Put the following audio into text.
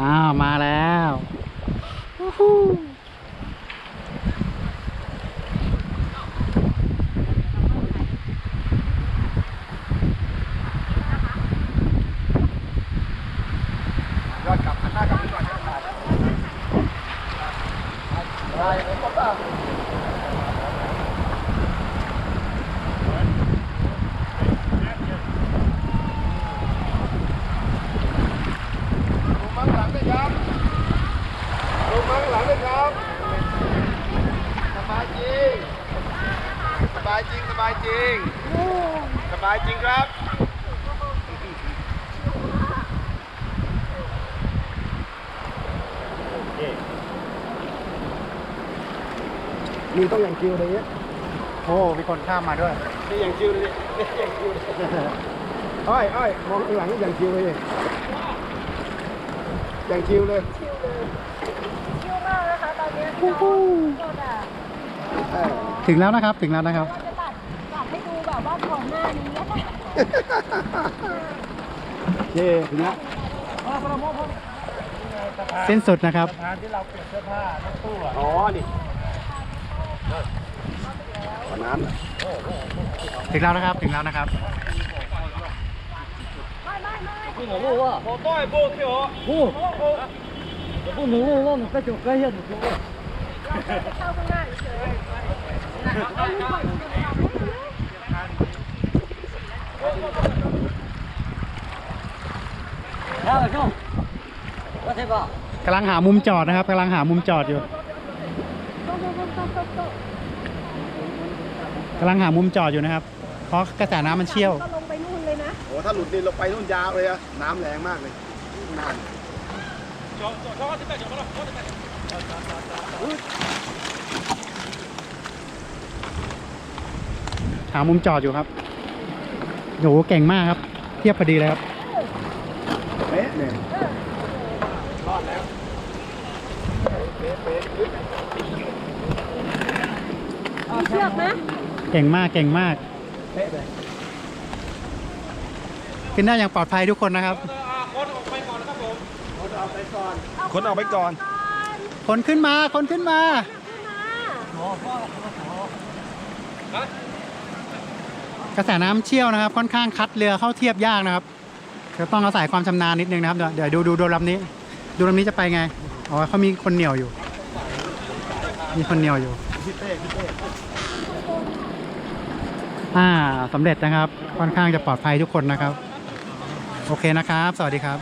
อ้าว มาแล้ววู้ฮู้ยอดกลับหันหน้ากลับไปก่อนนะครับได้เลยก็ได้ดูมั้งหลังด้วยครับดูมั้งหลังด้วยครับ สบายจริง ส บายจริงสบายจริง สบายจริงครับมีต้องอย่างคิวเลยเนี่ยโอ้มีคนข้ามมาด้วยนี่อย่างคิวเลยนี่อย่างคิวเลยอ้อยอ้อยมองข้างหลังอย่างคิวเลยอย่างคิวเลยชิลเลยชิลมากนะคะตอนนี้พี่น้องก็แบบเออถึงแล้วนะครับ ถึงแล้วนะครับ แบบว่าก่อนหน้านี้นะคะ เย่ถึงแล้ว สิ้นสุดนะครับ อ๋อนี่ขอน้ำหน่อย ถึงแล้วนะครับ ถึงแล้วนะครับ ไม่ไม่ไม่ 我带不去哦。 เราจะเข้าข้าง กำลังหามุมจอดนะครับกำลังหามุมจอดอยู่โต๊ะโต๊ะโต๊ะโต๊ะโต๊ะโต๊ะกำลังหามุมจอดอยู่นะครับ เพราะกระแสน้ำมันเชี่ยวก็ลงไปนู่นเลยนะโอ้ถ้าหลุดนี่ลงไปนู่นยาวเลยอะน้ำแรงมากเลยนานหามุมจอดอยู่ครับโหเก่งมากครับ เทียบพอดีเลยครับ เป๊ะเนี่ยมีเชือกไหมเก่งมากเก่งมาก เป๊ะเลยขึ้นได้อย่างปลอดภัยทุกคนนะครับ คนออกไปก่อนคนขึ้นมา คนขึ้นมากระแสน้ำเชี่ยวนะครับ ค่อนข้างคัดเรือเข้าเทียบยากนะครับ จะต้องอาศัยความชำนาญนิดนึงนะครับ เดี๋ยวเดี๋ยวดูดูดูลำนี้ ดูลำนี้จะไปไง อ๋อเขามีคนเหนียวอยู่ มีคนเหนียวอยู่ อ่าสำเร็จนะครับ ค่อนข้างจะปลอดภัยทุกคนนะครับ โอเคนะครับ สวัสดีครับ